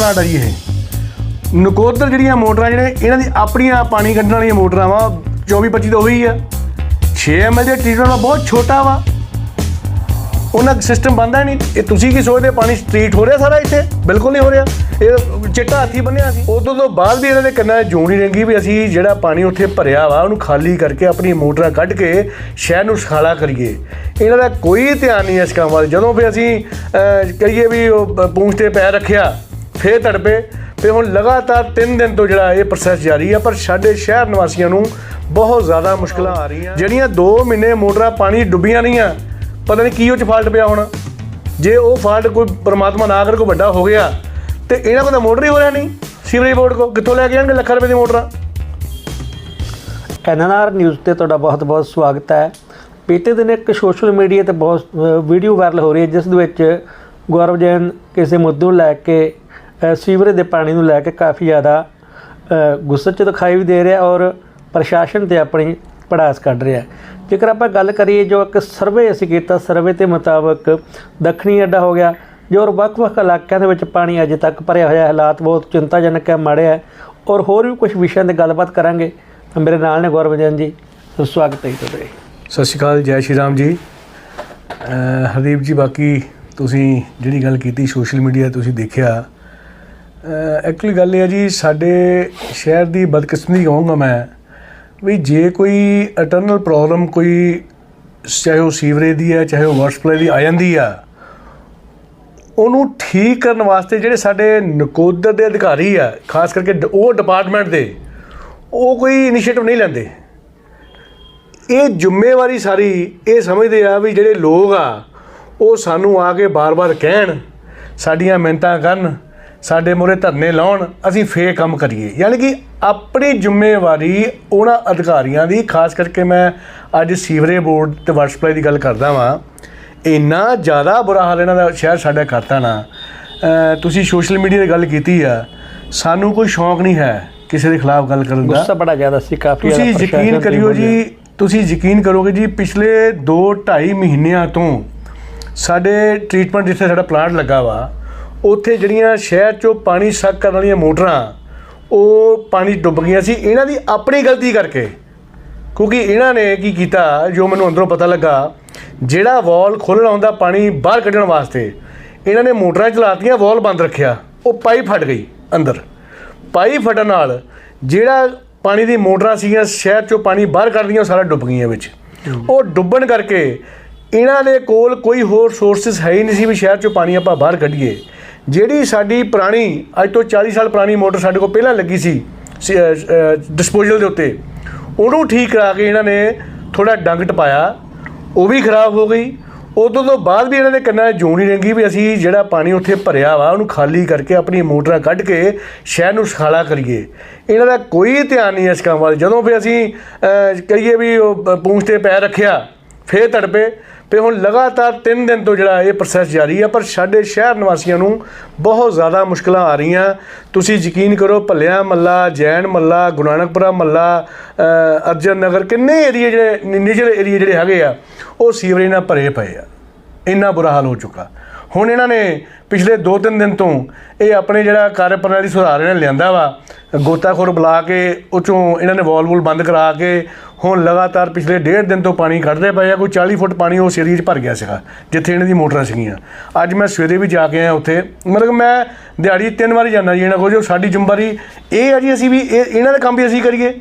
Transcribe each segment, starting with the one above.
Plant ਆ ਜੀ ਇਹ। ਨਕੋਦਰ ਜਿਹੜੀਆਂ ਮੋਟਰਾਂ ਜਿਹੜੇ, ਇਹਨਾਂ ਦੀ ਆਪਣੀਆਂ ਪਾਣੀ ਕੱਢਣ ਵਾਲੀਆਂ ਮੋਟਰਾਂ ਵਾ 24 25 ਤਾਂ ਉਹੀ ਆ। 6 ਐਮਐਲ ਦੇ ਟ੍ਰੀਟਮੈਂਟ ਬਹੁਤ ਛੋਟਾ ਵਾ। ਉਹਨਾਂ ਦਾ ਸਿਸਟਮ ਬੰਦਾ ਨਹੀਂ। ਇਹ ਤੁਸੀਂ ਕੀ ਸੋਚਦੇ ਪਾਣੀ ਸਟ੍ਰੀਟ ਹੋ ਰਿਹਾ ਸਾਰਾ ਇੱਥੇ? ਬਿਲਕੁਲ ਨਹੀਂ ਹੋ ਰਿਹਾ। ਇਹ ਚਿੱਟਾ ਹੱਥੀ ਬੰਨਿਆ ਸੀ। ਉਦੋਂ ਤੋਂ ਬਾਅਦ ਵੀ ਇਹਨਾਂ ਦੇ ਕੰਨਾਂ 'ਚ ਜੂੰ ਨਹੀਂ ਰੰਗੀ ਵੀ ਅਸੀਂ ਜਿਹੜਾ ਪਾਣੀ ਉੱਥੇ ਭਰਿਆ ਵਾ, ਉਹਨੂੰ ਖਾਲੀ ਕਰਕੇ ਆਪਣੀ ਮੋਟਰਾਂ ਕੱਢ ਕੇ ਸ਼ਹਿਰ ਨੂੰ ਸਖਾਲਾ ਕਰੀਏ। ਇਹਨਾਂ ਦਾ ਕੋਈ ਧਿਆਨ ਨਹੀਂ ਇਸ ਕੰਮ ਵੱਲ। ਜਦੋਂ ਵੀ ਅਸੀਂ ਕਹੀਏ ਵੀ ਉਹ ਪ- ਪੂੰਛ ਤੇ ਪੈਰ ਰੱਖਿਆ ਫੇਰ ਤੜਪੇ ਤੇ ਹੁਣ ਲਗਾਤਾਰ 3 ਦਿਨ ਤੋਂ ਜਿਹੜਾ ਇਹ ਪ੍ਰੋਸੈਸ ਜਾਰੀ ਹੈ ਪਰ ਸਾਡੇ ਸ਼ਹਿਰ ਨਿਵਾਸੀਆਂ ਨੂੰ ਬਹੁਤ ਜ਼ਿਆਦਾ ਮੁਸ਼ਕਲਾਂ ਆ ਰਹੀਆਂ। ਜਿਹੜੀਆਂ 2 ਮਹੀਨੇ ਮੋਟਰਾਂ ਪਾਣੀ ਡੁੱਬੀਆਂ ਨਹੀਂ ਆ ਪਤਾ ਨਹੀਂ ਕੀ ਉਹ ਚ ਫਾਲਟ ਪਿਆ ਹੋਣਾ। ਜੇ ਉਹ ਫਾਲਟ ਕੋਈ ਪਰਮਾਤਮਾ ਨਾ ਕਰ, ਕੋਈ ਵੱਡਾ ਹੋ ਗਿਆ, ਤੇ ਇਹਨਾਂ ਕੋਲ ਤਾਂ ਮੋਟਰ ਹੀ ਹੋ ਰਿਹਾ ਨਹੀਂ। ਸੀਵਰੇਜ ਬੋਰਡ ਕੋ ਕਿੱਥੋਂ ਲੈ ਕੇ ਆਣਗੇ ਲੱਖਾਂ ਰੁਪਏ ਦੀ ਮੋਟਰਾਂ? ਐਨਐਨਆਰ ਨਿਊਜ਼ ਤੇ ਤੁਹਾਡਾ ਬਹੁਤ-ਬਹੁਤ ਸਵਾਗਤ ਹੈ। ਬੀਤੇ ਦਿਨ ਇੱਕ ਸੋਸ਼ਲ ਮੀਡੀਆ ਤੇ ਬਹੁਤ ਵੀਡੀਓ ਵਾਇਰਲ ਹੋ ਰਹੀ ਹੈ, ਜਿਸ ਦੇ ਵਿੱਚ ਗੌਰਵ ਜੈਨ ਕਿਸੇ ਮੁੱਦੇ ਨੂੰ ਲੈ ਕੇ ਸੀਵਰੇਜ ਦੇ ਪਾਣੀ ਨੂੰ ਲੈ ਕੇ ਕਾਫੀ ਜ਼ਿਆਦਾ ਗੁੱਸੇ 'ਚ ਦਿਖਾਈ ਵੀ ਦੇ ਰਿਹਾ ਔਰ ਪ੍ਰਸ਼ਾਸਨ ਤੇ ਆਪਣੀ ਪੜਾਸ ਕੱਢ ਰਿਹਾ। ਜੇਕਰ ਆਪਾਂ ਗੱਲ ਕਰੀਏ ਜੋ ਇੱਕ ਸਰਵੇ ਅਸੀਂ ਕੀਤਾ ਸਰਵੇ ਦੇ ਮੁਤਾਬਕ ਦੱਖਣੀ ਅੱਡਾ ਹੋ ਗਿਆ, ਜੋ ਔਰ ਵੱਖ-ਵੱਖ ਇਲਾਕਿਆਂ ਦੇ ਵਿੱਚ ਪਾਣੀ ਅਜੇ ਤੱਕ ਭਰਿਆ ਹੋਇਆ ਹਾਲਾਤ ਬਹੁਤ ਚਿੰਤਾਜਨਕ ਹੈ, ਮਾੜੇ ਹੈ ਔਰ ਹੋਰ ਵੀ ਕੁਝ ਵਿਸ਼ਿਆਂ ਤੇ ਗੱਲਬਾਤ ਕਰਾਂਗੇ। ਤਾਂ ਮੇਰੇ ਨਾਲ ਨੇ ਗੌਰਵ ਜੈਨ ਜੀ ਸਵਾਗਤ ਹੈ ਜੀ ਤੁਹਾਡਾ। ਸਤਿ ਸ਼੍ਰੀ ਅਕਾਲ, ਜੈ ਸ਼੍ਰੀ ਰਾਮ ਜੀ। ਹਰਦੀਪ ਜੀ, ਬਾਕੀ ਤੁਸੀਂ ਜਿਹੜੀ ਗੱਲ ਕੀਤੀ, ਸੋਸ਼ਲ ਮੀਡੀਆ ਤੁਸੀਂ ਦੇਖਿਆ ਐਕਚੁਅਲੀ ਗੱਲ ਇਹ ਹੈ ਜੀ, ਸਾਡੇ ਸ਼ਹਿਰ ਦੀ ਬਦਕਿਸਮਤੀ ਕਹੂੰਗਾ ਮੈਂ ਵੀ ਜੇ ਕੋਈ ਅਟਰਨਲ ਪ੍ਰੋਬਲਮ ਕੋਈ ਚਾਹੇ ਉਹ ਸੀਵਰੇਜ ਦੀ ਹੈ, ਚਾਹੇ ਉਹ ਵਾਟਰ ਸਪਲਾਈ ਦੀ ਆ ਜਾਂਦੀ ਆ, ਉਹਨੂੰ ਠੀਕ ਕਰਨ ਵਾਸਤੇ ਜਿਹੜੇ ਸਾਡੇ ਨਕੋਦਰ ਦੇ ਅਧਿਕਾਰੀ ਆ, ਖਾਸ ਕਰਕੇ ਡ- ਉਹ ਡਿਪਾਰਟਮੈਂਟ ਦੇ, ਉਹ ਕੋਈ ਇਨੀਸ਼ੀਏਟਿਵ ਨਹੀਂ ਲੈਂਦੇ। ਇਹ ਜ਼ਿੰਮੇਵਾਰੀ ਸਾਰੀ ਇਹ ਸਮਝਦੇ ਆ ਵੀ ਜਿਹੜੇ ਲੋਕ ਆ, ਉਹ ਸਾਨੂੰ ਆ ਕੇ ਬਾਰ-ਬਾਰ ਕਹਿਣ, ਸਾਡੀਆਂ ਮਿਹਨਤਾਂ ਕਰਨ ਸਾਡੇ ਮੂਹਰੇ ਧਰਨੇ ਲਾਉਣ ਅਸੀਂ ਫੇਰ ਕੰਮ ਕਰੀਏ। ਯਾਨੀ ਕਿ ਆਪਣੀ ਜ਼ਿੰਮੇਵਾਰੀ ਉਹਨਾਂ ਅਧਿਕਾਰੀਆਂ ਦੀ ਖਾਸ ਕਰਕੇ ਮੈਂ ਅੱਜ ਸੀਵਰੇਜ ਬੋਰਡ ਤੇ ਵਾਟਰ ਸਪਲਾਈ ਦੀ ਗੱਲ ਕਰਦਾ ਵਾਂ। ਇੰਨਾ ਜ਼ਿਆਦਾ ਬੁਰਾ ਹਾਲ ਇਹਨਾਂ ਦਾ ਸ਼ਹਿਰ ਸਾਡਾ ਕਰਤਾ ਨਾ। ਤੁਸੀਂ ਸੋਸ਼ਲ ਮੀਡੀਆ ਦੀ ਗੱਲ ਕੀਤੀ ਆ ਸਾਨੂੰ ਕੋਈ ਸ਼ੌਂਕ ਨਹੀਂ ਹੈ ਕਿਸੇ ਦੇ ਖਿਲਾਫ ਗੱਲ ਕਰਨ ਦਾ। ਗੁੱਸਾ ਬੜਾ ਜ਼ਿਆਦਾ ਸੀ ਕਾਫੀ ਤੁਸੀਂ ਯਕੀਨ ਕਰਿਓ। ਜੀ ਤੁਸੀਂ ਯਕੀਨ ਕਰੋਗੇ ਜੀ ਪਿਛਲੇ 2 2.5 ਮਹੀਨਿਆਂ ਤੋਂ ਸਾਡੇ ਟ੍ਰੀਟਮੈਂਟ ਜਿੱਥੇ ਸਾਡਾ ਪਲਾਂਟ ਲੱਗਾ ਵਾ ਉੱਥੇ ਜਿਹੜੀਆਂ ਸ਼ਹਿਰ ਚੋਂ ਪਾਣੀ ਸੱਕ ਕਰਨ ਵਾਲੀਆਂ ਮੋਟਰਾਂ, ਉਹ ਪਾਣੀ ਡੁੱਬ ਗਈਆਂ ਸੀ। ਇਹਨਾਂ ਦੀ ਆਪਣੀ ਗਲਤੀ ਕਰਕੇ, ਕਿਉਂਕਿ ਇਹਨਾਂ ਨੇ ਕੀ ਕੀਤਾ, ਜੋ ਮੈਨੂੰ ਅੰਦਰੋਂ ਪਤਾ ਲੱਗਾ, ਜਿਹੜਾ ਵਾਲ ਖੋਲ੍ਹਣਾ ਹੁੰਦਾ ਪਾਣੀ ਬਾਹਰ ਕੱਢਣ ਵਾਸਤੇ, ਇਹਨਾਂ ਨੇ ਮੋਟਰਾਂ ਚਲਾਤੀਆਂ, ਵਾਲ ਬੰਦ ਰੱਖਿਆ। ਉਹ ਪਾਈਪ ਫਟ ਗਈ ਅੰਦਰ। ਪਾਈਪ ਫਟਣ ਨਾਲ ਜਿਹੜਾ ਪਾਣੀ ਦੀ ਮੋਟਰਾਂ ਸੀਗੀਆਂ, ਸ਼ਹਿਰ ਚੋਂ ਪਾਣੀ ਬਾਹਰ ਕੱਢਦੀਆਂ ਉਹ ਸਾਰਾ ਡੁੱਬ ਗਈਆਂ ਵਿੱਚ। ਉਹ ਡੁੱਬਣ ਕਰਕੇ ਇਹਨਾਂ ਦੇ ਕੋਲ ਕੋਈ ਹੋਰ ਸੋਰਸਸ ਹੈ ਹੀ ਨਹੀਂ ਸੀ ਵੀ ਸ਼ਹਿਰ ਚੋਂ ਪਾਣੀ ਆਪਾਂ ਬਾਹਰ ਕੱਢੀਏ। ਜਿਹੜੀ ਸਾਡੀ ਪੁਰਾਣੀ, ਅੱਜ ਤੋਂ 40 ਸਾਲ ਪੁਰਾਣੀ ਮੋਟਰ ਸਾਡੇ ਕੋਲ ਪਹਿਲਾਂ ਲੱਗੀ ਸੀ ਡਿਸਪੋਜ਼ਲ ਦੇ ਉੱਤੇ, ਉਹਨੂੰ ਠੀਕ ਕਰਾ ਕੇ ਇਹਨਾਂ ਨੇ ਥੋੜਾ ਡੰਗ ਟਪਾਇਆ, ਉਹ ਵੀ ਖਰਾਬ ਹੋ ਗਈ। ਉਦੋਂ ਤੋਂ ਬਾਅਦ ਵੀ ਇਹਨਾਂ ਦੇ ਕੰਨਾਂ 'ਚ ਜੂੰ ਨਹੀਂ ਰੰਗੀ ਵੀ ਅਸੀਂ ਜਿਹੜਾ ਪਾਣੀ ਉੱਥੇ ਭਰਿਆ ਵਾ, ਉਹਨੂੰ ਖਾਲੀ ਕਰਕੇ ਆਪਣੀ ਮੋਟਰਾਂ ਕੱਢ ਕੇ ਸ਼ਹਿਰ ਨੂੰ ਸਖਾਲਾ ਕਰੀਏ। ਇਹਨਾਂ ਦਾ ਕੋਈ ਧਿਆਨ ਨਹੀਂ ਇਸ ਕੰਮ ਵੱਲ। ਜਦੋਂ ਵੀ ਅਸੀਂ ਕਹੀਏ ਵੀ ਉਹ ਪੂੰਛ ਤੇ ਪੈਰ ਰੱਖਿਆ, ਫੇਰ ਤੜਪੇ। ਤੇ ਹੁਣ ਲਗਾਤਾਰ 3 ਦਿਨ ਤੋਂ ਜਿਹੜਾ ਇਹ ਪ੍ਰੋਸੈਸ ਜਾਰੀ ਆ ਪਰ ਸਾਡੇ ਸ਼ਹਿਰ ਨਿਵਾਸੀਆਂ ਨੂੰ ਬਹੁਤ ਜ਼ਿਆਦਾ ਮੁਸ਼ਕਲਾਂ ਆ ਰਹੀਆਂ। ਤੁਸੀਂ ਯਕੀਨ ਕਰੋ ਭੱਲਿਆ ਮੱਲਾ ਜੈਨ ਮੱਲਾ ਗੁਨਾਨਕਪੁਰਾ ਮੱਲਾ ਅ, ਅਰਜਨ ਨਗਰ ਕਿੰਨੇ ਏਰੀਏ ਜਿਹੜੇ ਨਿਜਲ ਏਰੀਏ ਜਿਹੜੇ ਹੈਗੇ ਆ ਉਹ ਸੀਵਰੇਜ ਨਾਲ ਭਰੇ ਪਏ ਆ। ਇੰਨਾ ਬੁਰਾ ਹਾਲ ਹੋ ਚੁੱਕਾ। ਹੁਣ ਇਹਨਾਂ ਨੇ ਪਿਛਲੇ 2-3 ਦਿਨ ਤੋਂ ਇਹ ਆਪਣੇ ਜਿਹੜਾ ਕਾਰਜ ਸੁਧਾਰ ਇਹਨਾਂ ਨੇ ਲਿਆਂਦਾ ਵਾ, ਗੋਤਾਖੋਰ ਬੁਲਾ ਕੇ ਉਹ 'ਚੋਂ ਇਹਨਾਂ ਨੇ ਵਾਲ ਵੂਲ ਬੰਦ ਕਰਾ ਕੇ ਹੁਣ ਲਗਾਤਾਰ ਪਿਛਲੇ ਡੇਢ ਦਿਨ ਤੋਂ ਪਾਣੀ ਕੱਢਦੇ ਪਏ ਆ, ਕੋਈ 40 ਫੁੱਟ ਪਾਣੀ ਉਸ ਏਰੀਏ 'ਚ ਭਰ ਗਿਆ ਸੀਗਾ, ਜਿੱਥੇ ਇਹਨਾਂ ਦੀ ਮੋਟਰਾਂ ਸੀਗੀਆਂ। ਅੱਜ ਮੈਂ ਸਵੇਰੇ ਵੀ ਜਾ ਕੇ ਆਇਆ ਉੱਥੇ, ਮਤਲਬ ਮੈਂ ਦਿਹਾੜੀ ਤਿੰਨ ਵਾਰੀ ਜਾਂਦਾ ਜੀ ਇਹਨਾਂ ਕੋਲ, ਜੋ ਸਾਡੀ ਜ਼ਿੰਮੇਵਾਰੀ ਇਹ ਆ ਜੀ ਅਸੀਂ ਵੀ ਇਹ ਇਹਨਾਂ ਦਾ ਕੰਮ ਵੀ ਅਸੀਂ ਕਰੀਏ।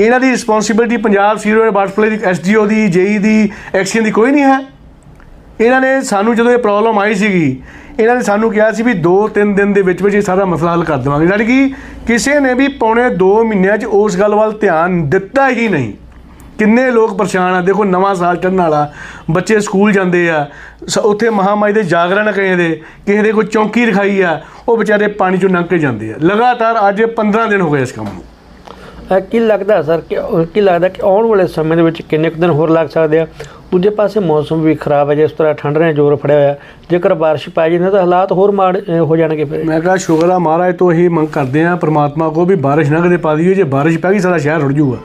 ਇਹਨਾਂ ਦੀ responsibility Punjab sewerage water supply ਦੀ ਐਸਡੀਓ ਦੀ ਜੇਈ ਦੀ ਐਕਸ਼ਨ ਦੀ ਕੋਈ ਨਹੀਂ ਹੈ। ਇਹਨਾਂ ਨੇ ਸਾਨੂੰ ਜਦੋਂ ਇਹ ਪ੍ਰੋਬਲਮ ਆਈ ਸੀਗੀ, ਇਹਨਾਂ ਨੇ ਸਾਨੂੰ ਕਿਹਾ ਸੀ ਵੀ 2-3 ਦਿਨ ਦੇ ਵਿੱਚ ਵਿੱਚ ਇਹ ਸਾਰਾ ਮਸਲਾ ਹੱਲ ਕਰ ਦੇਵਾਂਗੇ। ਯਾਨੀ ਕਿ ਕਿਸੇ ਨੇ ਵੀ ਪੌਣੇ 2 ਮਹੀਨਿਆਂ 'ਚ ਉਸ ਗੱਲ ਵੱਲ ਧਿਆਨ ਦਿੱਤਾ ਹੀ ਨਹੀਂ। ਕਿੰਨੇ ਲੋਕ ਪਰੇਸ਼ਾਨ ਆ। ਦੇਖੋ ਨਵਾਂ ਸਾਲ ਚੜ੍ਹਨ ਵਾਲਾ, ਬੱਚੇ ਸਕੂਲ ਜਾਂਦੇ ਆ, ਸ- ਉੱਥੇ ਮਹਾਮਾਈ ਦੇ ਜਾਗਰਣ ਕਿਸੇ ਦੇ ਕਿਸੇ ਦੇ ਕੋਈ ਚੌਂਕੀ ਰਖਾਈ ਆ, ਉਹ ਵਿਚਾਰੇ ਪਾਣੀ 'ਚੋਂ ਲੰਘ ਕੇ ਜਾਂਦੇ ਆ। ਲਗਾਤਾਰ ਅੱਜ 15 ਦਿਨ ਹੋ ਗਏ ਇਸ ਕੰਮ ਨੂੰ। ਕੀ ਲੱਗਦਾ ਸਰ ਕਿ, ਕੀ ਲੱਗਦਾ ਕਿ ਆਉਣ ਵਾਲੇ ਸਮੇਂ ਦੇ ਵਿੱਚ ਕਿੰਨੇ ਕੁ ਦਿਨ ਹੋਰ ਲੱਗ ਸਕਦੇ ਆ? ਦੂਜੇ ਪਾਸੇ ਮੌਸਮ ਵੀ ਖਰਾਬ ਹੈ ਜਿਸ ਤਰ੍ਹਾਂ ਠੰਡ ਨੇ ਜ਼ੋਰ ਫੜਿਆ ਹੋਇਆ। ਜੇਕਰ ਬਾਰਿਸ਼ ਪੈ ਜਾਂਦੀ ਤਾਂ ਹਾਲਾਤ ਹੋਰ ਮਾੜੇ ਹੋ ਜਾਣਗੇ ਫਿਰ। ਮੈਂ ਕਹਾ ਸ਼ੁਕਰ ਆ ਮਹਾਰਾਜ ਤੋਂ ਇਹੀ ਮੰਗ ਕਰਦੇ ਆ ਪ੍ਰਮਾਤਮਾ ਕੋ ਵੀ ਬਾਰਿਸ਼ ਨਾ ਕਦੇ ਪਾ ਦਈਏ ਜੇ ਬਾਰਿਸ਼ ਪੈ ਗਈ ਸਾਰਾ ਸ਼ਹਿਰ ਰੁੜ ਜਾਊਗਾ।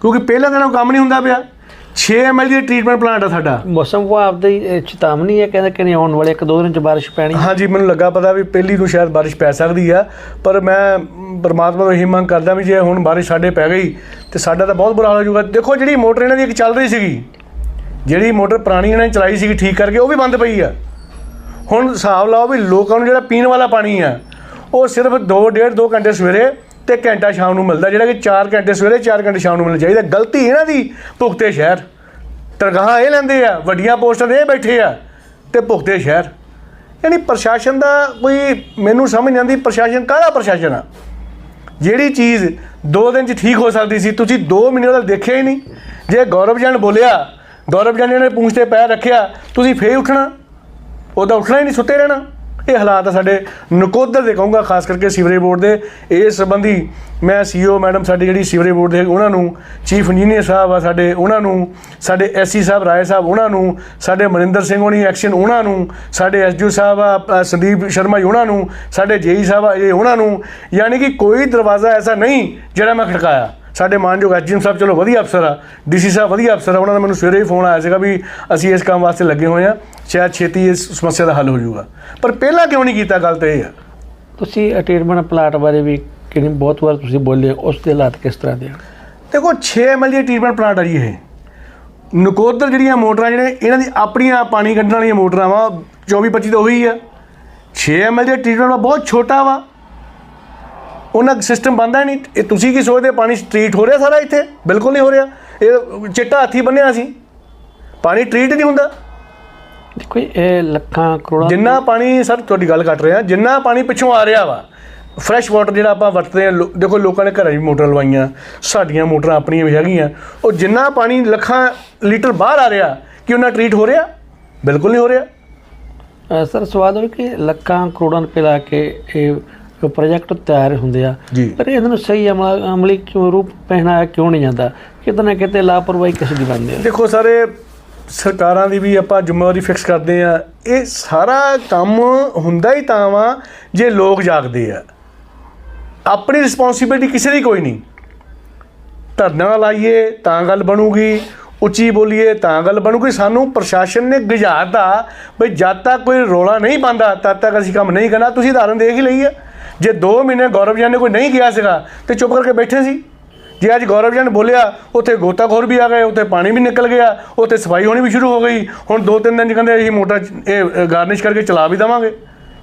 ਕਿਉਂਕਿ ਪਹਿਲਾਂ ਦਿਨੋਂ ਕੰਮ ਨਹੀਂ ਹੁੰਦਾ ਪਿਆ। 6 ml ਦੀ ਟ੍ਰੀਟਮੈਂਟ ਪਲਾਂਟ ਆ ਸਾਡਾ। ਮੌਸਮ ਵਿਭਾਗ ਦੀ ਚੇਤਾਵਨੀ ਹੈ ਕਹਿੰਦੇ ਕਿ ਨਹੀਂ ਆਉਣ ਵਾਲੇ ਇੱਕ ਦੋ ਦਿਨ ਚ ਬਾਰਿਸ਼ ਪੈਣੀ ਹੈ। ਹਾਂਜੀ ਮੈਨੂੰ ਲੱਗਾ ਪਤਾ ਵੀ ਪਹਿਲੀ ਨੂੰ ਸ਼ਾਇਦ ਬਾਰਿਸ਼ ਪੈ ਸਕਦੀ ਆ। ਪਰ ਮੈਂ ਪ੍ਰਮਾਤਮਾ ਤੋਂ ਇਹੀ ਮੰਗ ਕਰਦਾ ਵੀ ਜੇ ਹੁਣ ਬਾਰਿਸ਼ ਸਾਡੇ ਪੈ ਗਈ ਤੇ ਸਾਡਾ ਤਾਂ ਬਹੁਤ ਬੁਰਾ ਹਾਲ ਹੋ ਜਾਊਗਾ। ਦੇਖੋ ਜਿਹੜੀ ਮੋਟਰ ਇਹਨਾਂ ਦੀ ਇੱਕ ਚੱਲ ਰਹੀ ਸੀਗੀ। ਜਿਹੜੀ ਮੋਟਰ ਪੁਰਾਣੀ ਇਹਨਾਂ ਨੇ ਚਲਾਈ ਸੀਗੀ ਠੀਕ ਕਰਕੇ, ਉਹ ਵੀ ਬੰਦ ਪਈ ਆ। ਹੁਣ ਹਿਸਾਬ ਲਾਓ ਵੀ ਲੋਕਾਂ ਨੂੰ ਜਿਹੜਾ ਪੀਣ ਵਾਲਾ ਪਾਣੀ ਆ, ਉਹ ਸਿਰਫ 2 1.5 2 ਘੰਟੇ ਸਵੇਰੇ ਤੇ ਘੰਟਾ ਸ਼ਾਮ ਨੂੰ ਮਿਲਦਾ, ਜਿਹੜਾ ਕਿ 4 ਘੰਟੇ ਸਵੇਰੇ 4 ਘੰਟੇ ਸ਼ਾਮ ਨੂੰ ਮਿਲਣਾ ਚਾਹੀਦਾ। ਗਲਤੀ ਇਹਨਾਂ ਦੀ ਭੁਗਤੇ ਸ਼ਹਿਰ। ਤਨਖਾਹਾਂ ਇਹ ਲੈਂਦੇ ਆ, ਵੱਡੀਆਂ ਪੋਸਟਾਂ ਤੇ ਇਹ ਬੈਠੇ ਆ ਤੇ ਭੁਗਤੇ ਸ਼ਹਿਰ। ਯਾਨੀ ਪ੍ਰਸ਼ਾਸਨ ਦਾ ਕੋਈ ਮੈਨੂੰ ਸਮਝ ਨਹੀਂ ਆਉਂਦੀ, ਪ੍ਰਸ਼ਾਸਨ ਕਾਹਦਾ ਪ੍ਰਸ਼ਾਸਨ ਆ? ਜਿਹੜੀ ਚੀਜ਼ 2 ਦਿਨ ਚ ਠੀਕ ਹੋ ਸਕਦੀ ਸੀ, ਤੁਸੀਂ 2 ਮਹੀਨੇ ਦਾ ਦੇਖਿਆ ਹੀ ਨਹੀਂ। ਜੇ ਗੌਰਵ ਜਨ ਬੋਲਿਆ ਗੌਰਵ ਜਨ ਨੇ ਪੂੰਛ ਤੇ ਪੈਰ ਰੱਖਿਆ, ਤੁਸੀਂ ਫੇਰ ਉੱਠਣਾ। ਉਹਦਾ ਉੱਠਣਾ ਹੀ ਨਹੀਂ, ਸੁੱਤੇ ਰਹਿਣਾ। ਇਹ ਹਾਲਾਤ ਆ ਸਾਡੇ ਨਕੋਦਰ ਦੇ ਕਹੂੰਗਾ, ਖਾਸ ਕਰਕੇ ਸੀਵਰੇਜ ਬੋਰਡ ਦੇ। ਇਸ ਸੰਬੰਧੀ ਮੈਂ ਸੀਓ ਮੈਡਮ ਸਾਡੀ ਜਿਹੜੀ ਸੀਵਰੇਜ ਬੋਰਡ ਦੇ ਉਹਨਾਂ ਨੂੰ, ਚੀਫ ਇੰਜੀਨੀਅਰ ਸਾਹਿਬ ਆ ਸਾਡੇ ਉਹਨਾਂ ਨੂੰ, ਸਾਡੇ ਐਸਸੀ ਸਾਹਿਬ, ਰਾਏ ਸਾਹਿਬ ਉਹਨਾਂ ਨੂੰ, ਸਾਡੇ ਮਨਿੰਦਰ ਸਿੰਘ ਹੋਣੀ ਐਕਸ਼ਨ ਉਹਨਾਂ ਨੂੰ, ਸਾਡੇ ਐਸਡੀਓ ਸਾਹਿਬ ਆ ਸੰਦੀਪ ਸ਼ਰਮਾ ਜੀ ਉਹਨਾਂ ਨੂੰ, ਸਾਡੇ ਜੇਈ ਸਾਹਿਬ ਆ, ਇਹ ਉਹਨਾਂ ਨੂੰ। ਯਾਨੀ ਕਿ ਕੋਈ ਦਰਵਾਜ਼ਾ ਐਸਾ ਨਹੀਂ ਜਿਹੜਾ ਮੈਂ ਖੜਕਾਇਆ। ਸਾਡੇ ਮਾਨਯੋਗ ਐਸਜੀਐਮ ਸਾਹਿਬ ਚਲੋ ਵਧੀਆ ਅਫਸਰ ਆ ਡੀਸੀ ਸਾਹਿਬ ਵਧੀਆ ਅਫਸਰ ਆ ਉਹਨਾਂ ਦਾ ਮੈਨੂੰ ਸਵੇਰੇ ਹੀ ਫੋਨ ਆਇਆ ਸੀਗਾ ਵੀ ਅਸੀਂ ਇਸ ਕੰਮ ਵਾਸਤੇ ਲੱਗੇ ਹੋਏ ਆ ਸ਼ਾਇਦ ਛੇਤੀ ਇਸ ਸਮੱਸਿਆ ਦਾ ਹੱਲ ਹੋ ਜਾਊਗਾ। ਪਰ ਪਹਿਲਾਂ ਕਿਉਂ ਨਹੀਂ ਕੀਤਾ ਗੱਲ ਤਾਂ ਇਹ ਆ? ਤੁਸੀਂ ਟ੍ਰੀਟਮੈਂਟ ਪਲਾਟ ਬਾਰੇ ਵੀ ਕਿੰਨੀ ਬਹੁਤ ਵਾਰ ਤੁਸੀਂ ਬੋਲੇ ਉਸ ਦੇ ਹਾਲਾਤ ਕਿਸ ਤਰ੍ਹਾਂ ਦੇ ਦੇਖੋ 6 ਐਮਐਲ ਦੀ ਟ੍ਰੀਟਮੈਂਟ ਪਲਾਂਟ ਆ ਜੀ ਇਹ। ਨਕੋਦਰ ਜਿਹੜੀਆਂ ਮੋਟਰਾਂ ਜਿਹੜੇ ਇਹਨਾਂ ਦੀ ਆਪਣੀਆਂ ਪਾਣੀ ਕੱਢਣ ਵਾਲੀਆਂ ਮੋਟਰਾਂ ਵਾ 24 25 ਤਾਂ ਉਹੀ ਆ। 6 ਐਮਐਲ ਦੀ ਟ੍ਰੀਟਮੈਂਟ ਬਹੁਤ ਛੋਟਾ ਵਾ। ਉਹਨਾਂ ਸਿਸਟਮ ਬੰਦਾ ਨਹੀਂ। ਇਹ ਤੁਸੀਂ ਕੀ ਸੋਚਦੇ ਪਾਣੀ ਟ੍ਰੀਟ ਹੋ ਰਿਹਾ ਸਾਰਾ ਇੱਥੇ? ਬਿਲਕੁਲ ਨਹੀਂ ਹੋ ਰਿਹਾ। ਇਹ ਚਿੱਟਾ ਹੱਥੀ ਬੰਨਿਆ ਸੀ। ਪਾਣੀ ਟ੍ਰੀਟ ਨਹੀਂ ਹੁੰਦਾ। ਦੇਖੋ ਇਹ ਲੱਖਾਂ ਕਰੋੜਾਂ ਜਿੰਨਾ ਪਾਣੀ ਸਰ ਤੁਹਾਡੀ ਗੱਲ ਕੱਟ ਰਿਹਾ। ਜਿੰਨਾ ਪਾਣੀ ਪਿੱਛੋਂ ਆ ਰਿਹਾ ਵਾ ਫਰੈਸ਼ ਵਾਟਰ ਜਿਹੜਾ ਆਪਾਂ ਵਰਤਦੇ ਆ ਦੇਖੋ ਲੋਕਾਂ ਨੇ ਘਰਾਂ 'ਚ ਵੀ ਮੋਟਰਾਂ ਲਵਾਈਆਂ ਸਾਡੀਆਂ ਮੋਟਰਾਂ ਆਪਣੀਆਂ ਵੀ ਹੈਗੀਆਂ। ਉਹ ਜਿੰਨਾ ਪਾਣੀ ਲੱਖਾਂ ਲੀਟਰ ਬਾਹਰ ਆ ਰਿਹਾ ਕਿ ਉਹਨਾਂ ਟ੍ਰੀਟ ਹੋ ਰਿਹਾ? ਬਿਲਕੁਲ ਨਹੀਂ ਹੋ ਰਿਹਾ। ਸਰ ਸਵਾਲ ਹੋਵੇ ਕਿ ਲੱਖਾਂ ਕਰੋੜਾਂ ਰੁਪਏ ਲਾ ਕੇ ਇਹ ਪ੍ਰੋਜੈਕਟ ਤਿਆਰ ਹੁੰਦੇ ਆ। ਪਰ ਇਹਨਾਂ ਨੂੰ ਸਹੀ ਅਮਲ ਕਿਉਂ ਰੂਪ ਪਹਿਨਾਇਆ ਕਿਉਂ ਨਹੀਂ ਜਾਂਦਾ? ਕਿਤੇ ਨਾ ਕਿਤੇ ਲਾਪਰਵਾਹੀ ਕਿਸੇ ਦੀ ਬਣਦੀ ਹੈ ਦੇਖੋ ਸਾਰੇ ਸਰਕਾਰਾਂ ਦੀ ਵੀ ਆਪਾਂ ਜ਼ਿੰਮੇਵਾਰੀ ਫਿਕਸ ਕਰਦੇ ਆ। ਇਹ ਸਾਰਾ ਕੰਮ ਹੁੰਦਾ ਹੀ ਤਾਂ ਵਾ ਜੇ ਲੋਕ ਜਾਗਦੇ ਆ। ਆਪਣੀ ਰਿਸਪੌਂਸਿਬਿਲਟੀ ਕਿਸੇ ਦੀ ਕੋਈ ਨਹੀਂ। ਧਰਨਾ ਲਾਈਏ ਤਾਂ ਗੱਲ ਬਣੂਗੀ ਉੱਚੀ ਬੋਲੀਏ ਤਾਂ ਗੱਲ ਬਣੂਗੀ। ਸਾਨੂੰ ਪ੍ਰਸ਼ਾਸਨ ਨੇ ਗੁਜ਼ਾਰਦਾ ਬਈ ਜਦ ਤੱਕ ਕੋਈ ਰੋਲਾ ਨਹੀਂ ਪਾਉਂਦਾ ਤਦ ਤੱਕ ਅਸੀਂ ਕੰਮ ਨਹੀਂ ਕਰਨਾ। ਤੁਸੀਂ ਉਦਾਹਰਨ ਦੇਖ ਹੀ ਲਈ ਹੈ ਜੇ 2 ਮਹੀਨੇ ਗੌਰਵ ਜਾਨ ਨੇ ਕੋਈ ਨਹੀਂ ਗਿਆ ਸੀਗਾ ਤੇ ਚੁੱਪ ਕਰਕੇ ਬੈਠੇ ਸੀ। ਜੇ ਅੱਜ ਗੌਰਵ ਜਨ ਬੋਲਿਆ ਉੱਥੇ ਗੋਤਾਖੋਰ ਵੀ ਆ ਗਏ ਉੱਥੇ ਪਾਣੀ ਵੀ ਨਿਕਲ ਗਿਆ ਉੱਥੇ ਸਫ਼ਾਈ ਹੋਣੀ ਵੀ ਸ਼ੁਰੂ ਹੋ ਗਈ। ਹੁਣ ਦੋ ਤਿੰਨ ਦਿਨ 'ਚ ਕਹਿੰਦੇ ਅਸੀਂ ਮੋਟਰ ਇਹ ਗਾਰਨਿਸ਼ ਕਰਕੇ ਚਲਾ ਵੀ ਦੇਵਾਂਗੇ।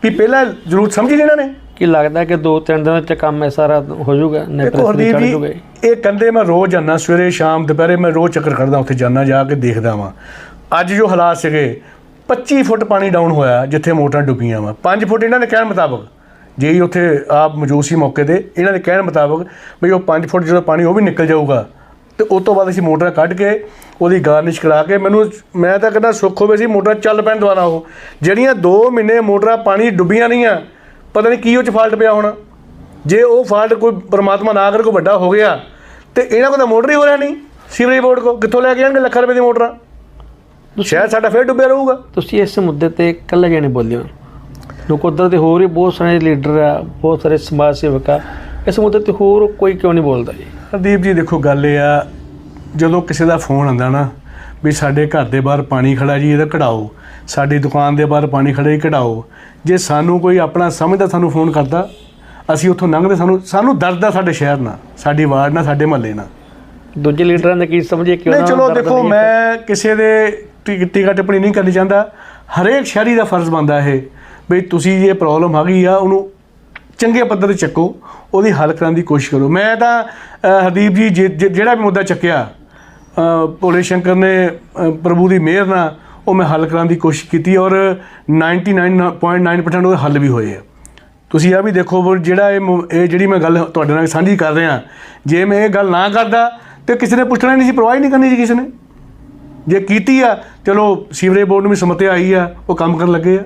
ਕਿ ਪਹਿਲਾਂ ਜ਼ਰੂਰਤ ਸਮਝੀ ਇਹਨਾਂ ਨੇ? ਕੀ ਲੱਗਦਾ ਕਿ ਦੋ ਤਿੰਨ ਦਿਨਾਂ ਚ ਕੰਮ ਇਹ ਸਾਰਾ ਹੋ ਜਾਊਗਾ? ਨੈਪਰਸ ਹਰਦੀਪ ਚੜ ਜਾਊਗਾ। ਇਹ ਕੰਦੇ ਮੈਂ ਰੋਜ਼ ਜਾਂਦਾ ਸਵੇਰੇ ਸ਼ਾਮ ਦੁਪਹਿਰੇ ਮੈਂ ਰੋਜ਼ ਚੱਕਰ ਕਰਦਾ ਉੱਥੇ ਜਾਂਦਾ ਜਾ ਕੇ ਦੇਖਦਾ ਵਾਂ। ਅੱਜ ਜੋ ਹਾਲਾਤ ਸੀਗੇ 25 ਫੁੱਟ ਪਾਣੀ ਡਾਊਨ ਹੋਇਆ ਜਿੱਥੇ ਮੋਟਰਾਂ ਡੁੱਬੀਆਂ ਵਾ। 5 ਫੁੱਟ ਇਹਨਾਂ ਦੇ ਕਹਿਣ ਮੁਤਾਬਕ। ਜੇ ਹੀ ਉੱਥੇ ਆਪ ਮੌਜੂਦ ਸੀ ਮੌਕੇ ਤੇ ਇਹਨਾਂ ਦੇ ਕਹਿਣ ਮੁਤਾਬਕ ਵੀ ਉਹ 5 ਫੁੱਟ ਜਦੋਂ ਪਾਣੀ ਉਹ ਵੀ ਨਿਕਲ ਜਾਊਗਾ ਤੇ ਉਸ ਤੋਂ ਬਾਅਦ ਅਸੀਂ ਮੋਟਰਾਂ ਕੱਢ ਕੇ ਉਹਦੀ ਗਾਰਨਿਸ਼ ਕਰਾ ਕੇ ਮੈਨੂੰ ਮੈਂ ਤਾਂ ਕਹਿੰਦਾ ਸੁੱਖ ਹੋਵੇ ਸੀ ਮੋਟਰਾਂ ਚੱਲ ਪੈਣ ਦੁਆਰਾ ਉਹ। ਜਿਹੜੀਆਂ 2 ਮਹੀਨੇ ਮੋਟਰਾਂ ਪਾਣੀ ਡੁੱਬੀਆਂ ਰਹੀਆਂ ਪਤਾ ਨਹੀਂ ਕੀ ਉਹ ਚ ਫਾਲਟ ਪਿਆ ਹੋਣਾ। ਜੇ ਉਹ ਫਾਲਟ ਕੋਈ ਪ੍ਰਮਾਤਮਾ ਨਾ ਕਰੇ ਕੋਈ ਵੱਡਾ ਹੋ ਗਿਆ ਤੇ ਇਹਨਾਂ ਕੋਲ ਤਾਂ ਮੋਟਰ ਹੀ ਹੋ ਰਿਹਾ ਨਹੀਂ। ਸੀਵਰੇਜ ਬੋਰਡ ਕੋ ਕਿੱਥੋਂ ਲੈ ਕੇ ਆਣਗੇ ਲੱਖਾਂ ਰੁਪਏ ਦੀ ਮੋਟਰਾਂ? ਸ਼ਹਿਰ ਸਾਡਾ ਫੇਰ ਡੁੱਬਿਆ ਰਹੂਗਾ। ਤੁਸੀਂ ਇਸ ਮੁੱਦੇ ਤੇ ਇਕੱਲੇ ਜਾਣੇ ਬੋਲੇ ਹੋ ਨਕੋਦਰ ਦੇ ਹੋਰ ਵੀ ਬਹੁਤ ਸਾਰੇ ਲੀਡਰ ਆ ਬਹੁਤ ਸਾਰੇ ਸਮਾਜ ਸੇਵਕ ਆ। ਇਸ ਮੁੱਦੇ ਤੇ ਹੋਰ ਕੋਈ ਕਿਉਂ ਨਹੀਂ ਬੋਲਦਾ ਜੀ? ਹਰਦੀਪ ਜੀ ਦੇਖੋ ਗੱਲ ਇਹ ਆ ਜਦੋਂ ਕਿਸੇ ਦਾ ਫੋਨ ਆਉਂਦਾ ਨਾ ਵੀ ਸਾਡੇ ਘਰ ਦੇ ਬਾਹਰ ਪਾਣੀ ਖੜਾ ਜੀ ਇਹਦਾ ਕਢਾਓ। ਸਾਡੀ ਦੁਕਾਨ ਦੇ ਬਾਹਰ ਪਾਣੀ ਖੜਾ ਜੀ ਕਢਾਓ। ਜੇ ਸਾਨੂੰ ਕੋਈ ਆਪਣਾ ਸਮਝਦਾ ਸਾਨੂੰ ਫੋਨ ਕਰਦਾ ਅਸੀਂ ਉੱਥੋਂ ਲੰਘਦੇ ਸਾਨੂੰ ਸਾਨੂੰ ਦਰਦ ਆ ਸਾਡੇ ਸ਼ਹਿਰ ਨਾਲ ਸਾਡੀ ਵਾਰਡ ਨਾਲ ਸਾਡੇ ਮਹੱਲੇ ਨਾਲ। ਦੂਜੇ ਲੀਡਰਾਂ ਦੇ ਕੀ ਸਮਝੇ ਕਿ ਨਹੀਂ ਚਲੋ ਦੇਖੋ ਹੈ? ਮੈਂ ਕਿਸੇ ਦੇ ਟੀਕਾ ਟਿੱਪਣੀ ਨਹੀਂ ਕਰਨੀ ਚਾਹੁੰਦਾ। ਹਰੇਕ ਸ਼ਹਿਰੀ ਦਾ ਫਰਜ਼ ਬਣਦਾ ਇਹ। ਵੀ ਤੁਸੀਂ ਇਹ ਪ੍ਰੋਬਲਮ ਹੈਗੀ ਆ, ਉਹਨੂੰ ਚੰਗੇ ਪੱਧਰ ਤੇ ਚੱਕੋ, ਉਹਦੀ ਹੱਲ ਕਰਨ ਦੀ ਕੋਸ਼ਿਸ਼ ਕਰੋ। ਮੈਂ ਤਾਂ ਹਰਦੀਪ ਜੀ, ਜੇ- ਜੇ- ਜਿਹੜਾ ਵੀ ਮੁੱਦਾ ਚੱਕਿਆ ਭੋਲੇ ਸ਼ੰਕਰ ਨੇ ਪ੍ਰਭੂ ਦੀ ਮਿਹਰ ਨਾਲ ਉਹ ਮੈਂ ਹੱਲ ਕਰਨ ਦੀ ਕੋਸ਼ਿਸ਼ ਕੀਤੀ ਔਰ 99.9% ਉਹਦੇ ਹੱਲ ਵੀ ਹੋਏ ਆ। ਤੁਸੀਂ ਆ ਵੀ ਦੇਖੋ ਜਿਹੜਾ ਇਹ ਮੁ- ਇਹ ਜਿਹੜੀ ਮੈਂ ਗੱਲ ਤੁਹਾਡੇ ਨਾਲ ਸਾਂਝੀ ਕਰ ਰਿਹਾ, ਜੇ ਮੈਂ ਇਹ ਗੱਲ ਨਾ ਕਰਦਾ, ਤੇ ਕਿਸੇ ਨੇ ਪੁੱਛਣਾ ਹੀ ਨਹੀਂ ਸੀ, ਪਰਵਾਹ ਨਹੀਂ ਕਰਨੀ ਸੀ ਕਿਸੇ ਨੇ। ਜੇ ਕੀਤੀ ਆ, ਚਲੋ ਸੀਵਰੇਜ ਬੋਰਡ ਨੂੰ ਵੀ ਸਮੱਸਿਆ ਆਈ ਆ, ਉਹ ਕੰਮ ਕਰਨ ਲੱਗੇ ਆ।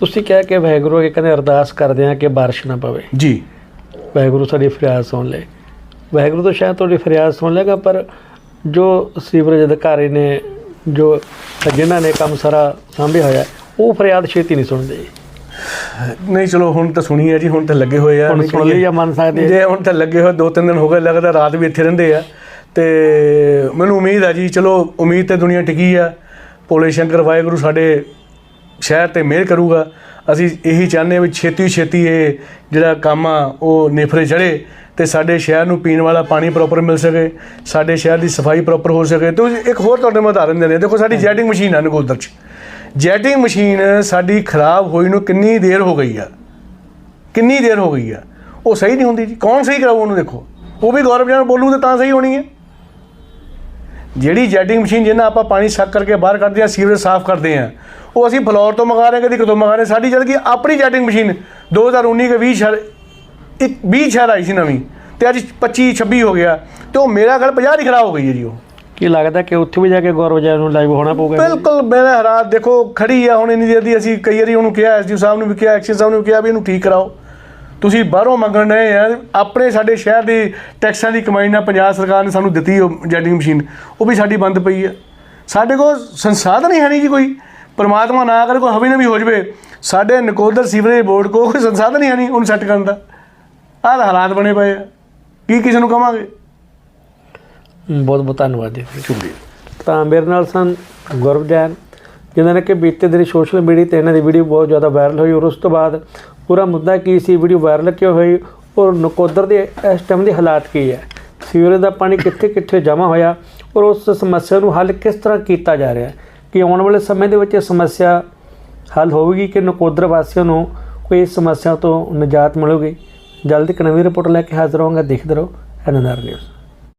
ਤੁਸੀਂ ਕਹਿ ਕੇ ਵਾਹਿਗੁਰੂ ਅੱਗੇ ਕਹਿੰਦੇ ਅਰਦਾਸ ਕਰਦੇ ਆ ਕਿ ਬਾਰਿਸ਼ ਨਾ ਪਵੇ। ਜੀ। ਵਾਹਿਗੁਰੂ ਸਾਡੀ ਫਰਿਆਦ ਸੁਣ ਲੈ। ਵਾਹਿਗੁਰੂ ਤਾਂ ਸ਼ਾਇਦ ਤੁਹਾਡੀ ਫਰਿਆਦ ਸੁਣ ਲੇਗਾ ਪਰ ਜੋ ਸੀਵਰੇਜ ਅਧਿਕਾਰੀ ਨੇ ਜੋ ਜਿਨ੍ਹਾਂ ਨੇ ਕੰਮ ਸਾਰਾ ਸਾਂਭਿਆ ਹੋਇਆ ਉਹ ਫਰਿਆਦ ਛੇਤੀ ਨਹੀਂ ਸੁਣਦੇ। ਨਹੀਂ ਚਲੋ ਹੁਣ ਤਾਂ ਸੁਣੀ ਹੈ ਜੀ ਹੁਣ ਤਾਂ ਲੱਗੇ ਹੋਏ ਆ। ਹੁਣ ਸੁਣ ਲਈ ਜਾਂ ਮੰਨ ਸਕਦੇ ਆ? ਜੇ ਹੁਣ ਤਾਂ ਲੱਗੇ ਹੋਏ ਦੋ ਤਿੰਨ ਦਿਨ ਹੋ ਗਏ ਲੱਗਦਾ ਰਾਤ ਵੀ ਇੱਥੇ ਰਹਿੰਦੇ ਆ। ਤੇ ਮੈਨੂੰ ਉਮੀਦ ਹੈ ਜੀ ਚਲੋ ਉਮੀਦ ਤੇ ਦੁਨੀਆ ਟਿਕੀ ਆ। ਭੋਲੇ ਸ਼ੰਕਰ ਵਾਹਿਗੁਰੂ ਸਾਡੇ ਸ਼ਹਿਰ ਤੇ ਮਿਹਰ ਕਰੂਗਾ। ਅਸੀਂ ਇਹੀ ਚਾਹੁੰਦੇ ਹਾਂ ਵੀ ਛੇਤੀ ਛੇਤੀ ਇਹ ਜਿਹੜਾ ਕੰਮ ਆ, ਉਹ ਨੇਫਰੇ ਚੜੇ ਤੇ ਸਾਡੇ ਸ਼ਹਿਰ ਨੂੰ ਪੀਣ ਵਾਲਾ ਪਾਣੀ ਪ੍ਰੋਪਰ ਮਿਲ ਸਕੇ, ਸਾਡੇ ਸ਼ਹਿਰ ਦੀ ਸਫ਼ਾਈ ਪ੍ਰੋਪਰ ਹੋ ਸਕੇ। ਤੇ ਇੱਕ ਹੋਰ ਤੁਹਾਡੇ ਮੈਂ ਉਦਾਹਰਨ ਦੇਣੇ ਦੇਖੋ, ਸਾਡੀ ਜੈਟਿੰਗ ਮਸ਼ੀਨ ਆ ਨਗੋਦਰ ਚ। ਜੈਟਿੰਗ ਮਸ਼ੀਨ ਸਾਡੀ ਖਰਾਬ ਹੋਈ ਨੂੰ ਕਿੰਨੀ ਦੇਰ ਹੋ ਗਈ ਆ? ਕਿੰਨੀ ਦੇਰ ਹੋ ਗਈ ਆ? ਉਹ ਸਹੀ ਨਹੀਂ ਹੁੰਦੀ ਜੀ। ਕੌਣ ਸਹੀ ਕਰਾਊ ਉਹਨੂੰ ਦੇਖੋ। ਉਹ ਵੀ ਗੌਰਵ ਜਾਨ ਬੋਲੂ ਤੇ ਤਾਂ ਸਹੀ ਹੋਣੀ ਹੈ। ਜਿਹੜੀ ਜੈਟਿੰਗ ਮਸ਼ੀਨ ਜਿਹਨਾਂ ਆਪਾਂ ਪਾਣੀ ਸੱਕ ਕਰਕੇ ਬਾਹਰ ਕੱਢਦੇ ਆ ਸੀਵਰੇਜ ਸਾਫ਼ ਕਰਦੇ ਆ ਉਹ ਅਸੀਂ ਫਲੋਰ ਤੋਂ ਮੰਗਾ ਰਹੇ ਕਦੀ ਕਿਤੋਂ ਮੰਗਾ ਰਹੇ ਸਾਡੀ ਜਦ ਕਿ ਆਪਣੀ ਜੈਟਿੰਗ ਮਸ਼ੀਨ 2019 ਕੇ 20 ਸ਼ਹਿਰ ਇੱਕ 20 ਸ਼ਹਿਰ ਆਈ ਸੀ ਨਵੀਂ ਤੇ ਅੱਜ 25 26 ਹੋ ਗਿਆ। ਤੇ ਉਹ ਮੇਰਾ ਗੱਲ 50 ਦੀ ਖਰਾਬ ਹੋ ਗਈ ਹੈ ਜੀ ਉਹ। ਕੀ ਲੱਗਦਾ ਕਿ ਉੱਥੇ ਵੀ ਜਾ ਕੇ ਗੌਰਵ ਜੈਨ ਨੂੰ ਲਾਈਵ ਹੋਣਾ ਪਊਗਾ? ਬਿਲਕੁਲ ਮੇਰਾ ਹਾਲਾਤ ਦੇਖੋ ਖੜੀ ਆ ਹੁਣ ਇੰਨੀ ਦੇਰ ਦੀ ਅਸੀਂ ਕਈ ਵਾਰੀ ਉਹਨੂੰ ਕਿਹਾ ਐਸਡੀ ਸਾਹਿਬ ਨੂੰ ਵੀ ਕਿਹਾ ਐਕਸ਼ਨ ਸਾਹਿਬ ਨੂੰ ਕਿਹਾ ਵੀ ਇਹਨੂੰ ਠੀਕ ਕਰਾਓ। ਤੁਸੀਂ ਬਾਹਰੋਂ ਮੰਗਣ ਡਏ ਆ ਆਪਣੇ ਸਾਡੇ ਸ਼ਹਿਰ ਦੀ ਟੈਕਸਾਂ ਦੀ ਕਮਾਈ ਨਾਲ ਪੰਜਾਬ ਸਰਕਾਰ ਨੇ ਸਾਨੂੰ ਦਿੱਤੀ ਉਹ ਜੈਟਿੰਗ ਮਸ਼ੀਨ ਉਹ ਵੀ ਸਾਡੀ ਬੰਦ ਪਈ ਆ। ਸਾਡੇ ਕੋਲ ਸੰਸਾਧਨ ਹੀ ਹੈ ਨਹੀਂ ਜੀ ਕੋਈ। ਪਰਮਾਤਮਾ ਨਾ ਕਰੇ ਕੋਈ ਹਵੇ ਨਾ ਵੀ ਹੋ ਜਵੇ। ਸਾਡੇ ਨਕੋਦਰ ਸੀਵਰੇਜ ਬੋਰਡ ਕੋ ਕੋਈ ਸੰਸਾਧਨ ਹੀ ਨਹੀਂ ਉਹਨੂੰ ਸੈੱਟ ਕਰਨ ਦਾ। ਆਹ ਹਾਲਾਤ ਬਣੇ ਪਏ ਆ। ਕੀ ਕਿਸੇ ਨੂੰ ਕਵਾਂਗੇ? ਬਹੁਤ ਬਹੁਤ ਧੰਨਵਾਦ ਜੀ। ਸ਼ੁਕਰੀਆ। ਤਾਂ ਮੇਰੇ ਨਾਲ ਸਨ ਗੌਰਵ ਜੈਨ ਜਿਨ੍ਹਾਂ ਨੇ ਕਿ ਬੀਤੇ ਦਿਨ ਸੋਸ਼ਲ ਮੀਡੀਆ ਤੇ ਇਹਨਾਂ ਦੀ ਵੀਡੀਓ ਬਹੁਤ ਜ਼ਿਆਦਾ ਵਾਇਰਲ ਹੋਈ ਔਰ ਉਸ ਤੋਂ ਬਾਅਦ ਪੂਰਾ ਮੁੱਦਾ ਕੀ ਸੀ ਵੀਡੀਓ ਵਾਇਰਲ ਕਿਉਂ ਹੋਈ ਔਰ ਨਕੋਦਰ ਦੇ ਇਸ ਟਾਈਮ ਦੇ ਹਾਲਾਤ ਕੀ ਹੈ? ਸੀਵਰੇਜ ਦਾ ਪਾਣੀ ਕਿੱਥੇ ਕਿੱਥੇ ਜਮ੍ਹਾਂ ਹੋਇਆ ਔਰ ਉਸ ਸਮੱਸਿਆ ਨੂੰ ਹੱਲ ਕਿਸ ਤਰ੍ਹਾਂ ਕੀਤਾ ਜਾ ਰਿਹਾ ਹੈ? ਕਿ ਆਉਣ ਵਾਲੇ ਸਮੇਂ ਦੇ ਵਿੱਚ ਇਹ ਸਮੱਸਿਆ ਹੱਲ ਹੋਵੇਗੀ ਕਿ ਨਕੋਦਰ ਵਾਸੀਆਂ ਨੂੰ ਕੋਈ ਇਸ ਸਮੱਸਿਆ ਤੋਂ ਨਿਜਾਤ ਮਿਲੇਗੀ? ਜਲਦੀ ਇੱਕ ਨਵੀਂ ਰਿਪੋਰਟ ਲੈ ਕੇ ਹਾਜ਼ਰ ਹੋਵਾਂਗਾ। ਦੇਖਦੇ ਰਹੋ ਐਨਆਰ ਨਿਊਜ਼।